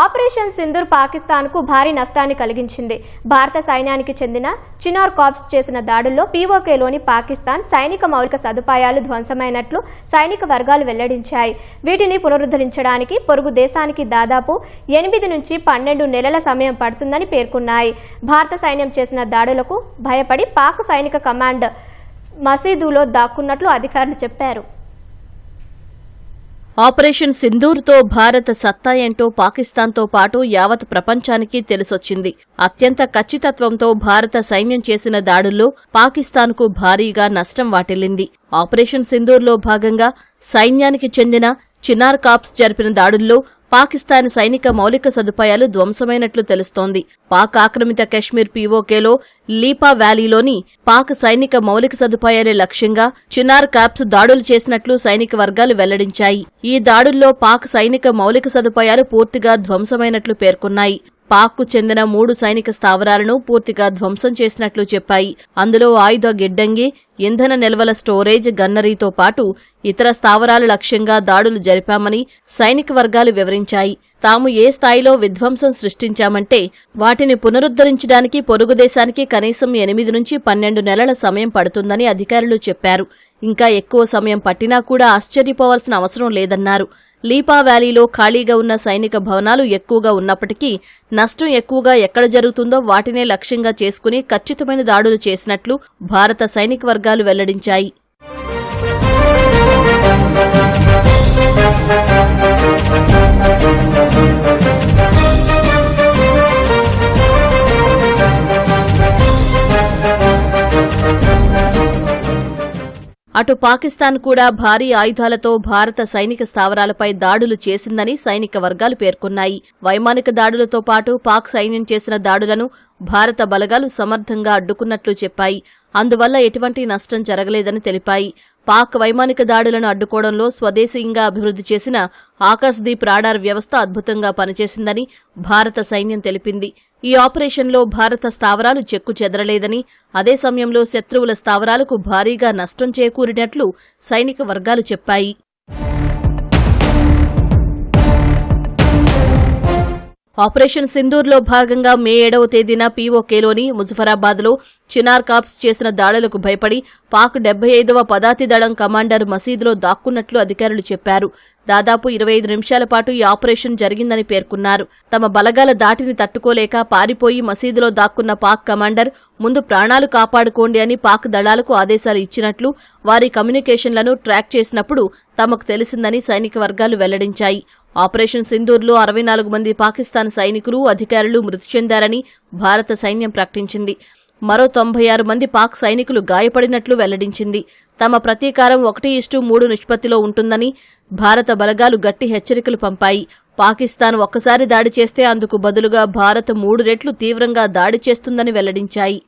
Operation Sindoor పాకిస్తాన్కు భారీ నష్టాన్ని కలిగించింది. భారత సైన్యానికి చెందిన చినార్ కాప్స్ చేసిన దాడుల్లో పీఓకేలోని పాకిస్తాన్ సైనిక మౌలిక సదుపాయాలు ధ్వంసమైనట్లు సైనిక వర్గాలు వెల్లడించాయి. వీటిని పునరుద్ధరించడానికి పొరుగు దేశానికి దాదాపు ఎనిమిది నుంచి పన్నెండు నెలల సమయం పడుతుందని పేర్కొన్నాయి. భారత సైన్యం చేసిన దాడులకు భయపడి పాక్ సైనిక కమాండ్ మసీదులో దాక్కున్నట్లు అధికారులు చెప్పారు. ఆపరేషన్ సింధూర్తో భారత సత్తా ఏంటో పాకిస్తాన్తో పాటు యావత్ ప్రపంచానికి తెలిసొచ్చింది. అత్యంత ఖచ్చితత్వంతో భారత సైన్యం చేసిన దాడుల్లో పాకిస్తాన్కు భారీగా నష్టం వాటిల్లింది. ఆపరేషన్ సింధూర్లో భాగంగా సైన్యానికి చెందిన చిన్నార్ కాప్స్ జరిపిన దాడుల్లో పాకిస్తాన్ సైనిక మౌలిక సదుపాయాలు ధ్వంసమైనట్లు తెలుస్తోంది. పాక్ ఆక్రమిత కశ్మీర్ పీఓకేలో లీపా వ్యాలీలోని పాక్ సైనిక మౌలిక సదుపాయాలే లక్ష్యంగా చినార్ కాప్స్ దాడులు చేసినట్లు సైనిక వర్గాలు వెల్లడించాయి. ఈ దాడుల్లో పాక్ సైనిక మౌలిక సదుపాయాలు పూర్తిగా ధ్వంసమైనట్లు పేర్కొన్నాయి. పాక్కు చెందిన మూడు సైనిక స్థావరాలను పూర్తిగా ధ్వంసం చేసినట్లు చెప్పాయి. అందులో ఆయుధ గిడ్డంగి ఇంధన నిల్వల స్టోరేజ్ గన్నరీతో పాటు ఇతర స్థావరాలు లక్ష్యంగా దాడులు జరిపామని సైనిక వర్గాలు వివరించాయి. తాము ఏ స్థాయిలో విధ్వంసం సృష్టించామంటే వాటిని పునరుద్ధరించడానికి పొరుగుదేశానికి కనీసం ఎనిమిది నుంచి పన్నెండు నెలల సమయం పడుతుందని అధికారులు చెప్పారు. ఇంకా ఎక్కువ సమయం పట్టినా కూడా ఆశ్చర్యపోవాల్సిన అవసరం లేదన్నారు. లీపా వ్యాలీలో ఖాళీగా ఉన్న సైనిక భవనాలు ఎక్కువగా ఉన్నప్పటికీ నష్టం ఎక్కువగా ఎక్కడ జరుగుతుందో వాటినే లక్ష్యంగా చేసుకుని ఖచ్చితమైన దాడులు చేసినట్లు భారత సైనిక వర్గాలు వెల్లడించాయి. అటు పాకిస్తాన్ కూడా భారీ ఆయుధాలతో భారత సైనిక స్థావరాలపై దాడులు చేసిందని సైనిక వర్గాలు పేర్కొన్నాయి. వైమానిక దాడులతో పాటు పాక్ సైన్యం చేసిన దాడులను భారత బలగాలు సమర్థంగా అడ్డుకున్నట్లు చెప్పాయి. అందువల్ల ఎటువంటి నష్టం జరగలేదని తెలిపాయి. పాక్ వైమానిక దాడులను అడ్డుకోవడంలో స్వదేశీయంగా అభివృద్ధి చేసిన ఆకాశ్దీప్ రాడార్ వ్యవస్థ అద్భుతంగా పనిచేసిందని భారత సైన్యం తెలిపింది. ఈ ఆపరేషన్లో భారత స్థావరాలు చెక్కు చెదరలేదని అదే సమయంలో శత్రువుల స్థావరాలకు భారీగా నష్టం చేకూరినట్లు సైనిక వర్గాలు చెప్పాయి. ఆపరేషన్ సింధూర్లో భాగంగా మే ఏడవ తేదీన పీఓకేలోని ముజఫరాబాద్లో చినార్ కాప్స్ చేసిన దాడులకు భయపడి పాక్ డెబ్బై ఐదవ పదాతి దళం కమాండర్ మసీదులో దాక్కున్నట్లు అధికారులు చెప్పారు. దాదాపు ఇరవై ఐదు నిమిషాల పాటు ఈ ఆపరేషన్ జరిగిందని పేర్కొన్నారు. తమ బలగాల దాటిని తట్టుకోలేక పారిపోయి మసీదులో దాక్కున్న పాక్ కమాండర్ ముందు ప్రాణాలు కాపాడుకోండి అని పాక్ దళాలకు ఆదేశాలు ఇచ్చినట్లు వారి కమ్యూనికేషన్లను ట్రాక్ చేసినప్పుడు తమకు తెలిసిందని సైనిక వర్గాలు వెల్లడించాయి. ఆపరేషన్ సింధూర్లో అరవై నాలుగు మంది పాకిస్తాన్ సైనికులు అధికారులు మృతి చెందారని భారత సైన్యం ప్రకటించింది. మరో తొంభై ఆరు మంది పాక్ సైనికులు గాయపడినట్లు వెల్లడించింది. తమ ప్రతీకారం ఒకటి ఇష్టు మూడు నిష్పత్తిలో ఉంటుందని భారత బలగాలు గట్టి హెచ్చరికలు పంపాయి. పాకిస్తాన్ ఒక్కసారి దాడి చేస్తే అందుకు బదులుగా భారత్ మూడు రెట్లు తీవ్రంగా దాడి చేస్తుందని వెల్లడించాయి.